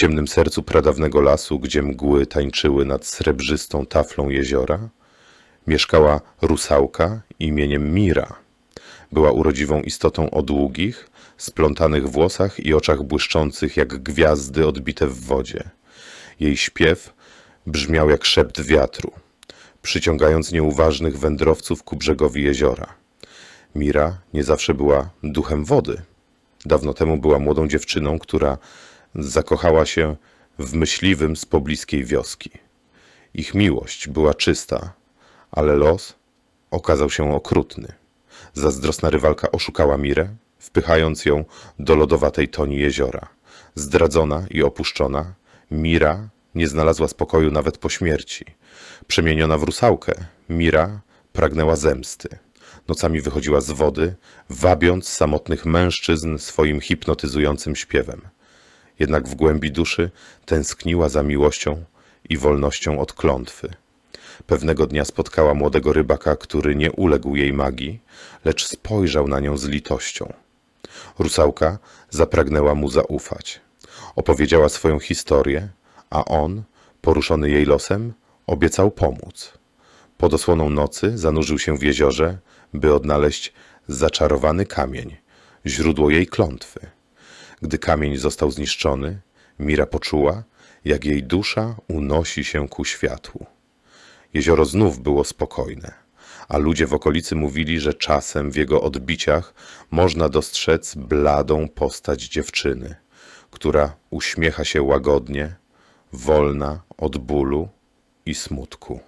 ciemnym sercu pradawnego lasu, gdzie mgły tańczyły nad srebrzystą taflą jeziora, mieszkała rusałka imieniem Mira. Była urodziwą istotą o długich, splątanych włosach i oczach błyszczących jak gwiazdy odbite w wodzie. Jej śpiew brzmiał jak szept wiatru, przyciągając nieuważnych wędrowców ku brzegowi jeziora. Mira nie zawsze była duchem wody. Dawno temu była młodą dziewczyną, która zakochała się w myśliwym z pobliskiej wioski. Ich miłość była czysta, ale los okazał się okrutny. Zazdrosna rywalka oszukała Mirę, wpychając ją do lodowatej toni jeziora. Zdradzona i opuszczona, Mira nie znalazła spokoju nawet po śmierci. Przemieniona w rusałkę, Mira pragnęła zemsty. Nocami wychodziła z wody, wabiąc samotnych mężczyzn swoim hipnotyzującym śpiewem. Jednak w głębi duszy tęskniła za miłością i wolnością od klątwy. Pewnego dnia spotkała młodego rybaka, który nie uległ jej magii, lecz spojrzał na nią z litością. Rusałka zapragnęła mu zaufać. Opowiedziała swoją historię, a on, poruszony jej losem, obiecał pomóc. Pod osłoną nocy zanurzył się w jeziorze, by odnaleźć zaczarowany kamień, źródło jej klątwy. Gdy kamień został zniszczony, Mira poczuła, jak jej dusza unosi się ku światłu. Jezioro znów było spokojne, a ludzie w okolicy mówili, że czasem w jego odbiciach można dostrzec bladą postać dziewczyny, która uśmiecha się łagodnie, wolna od bólu i smutku.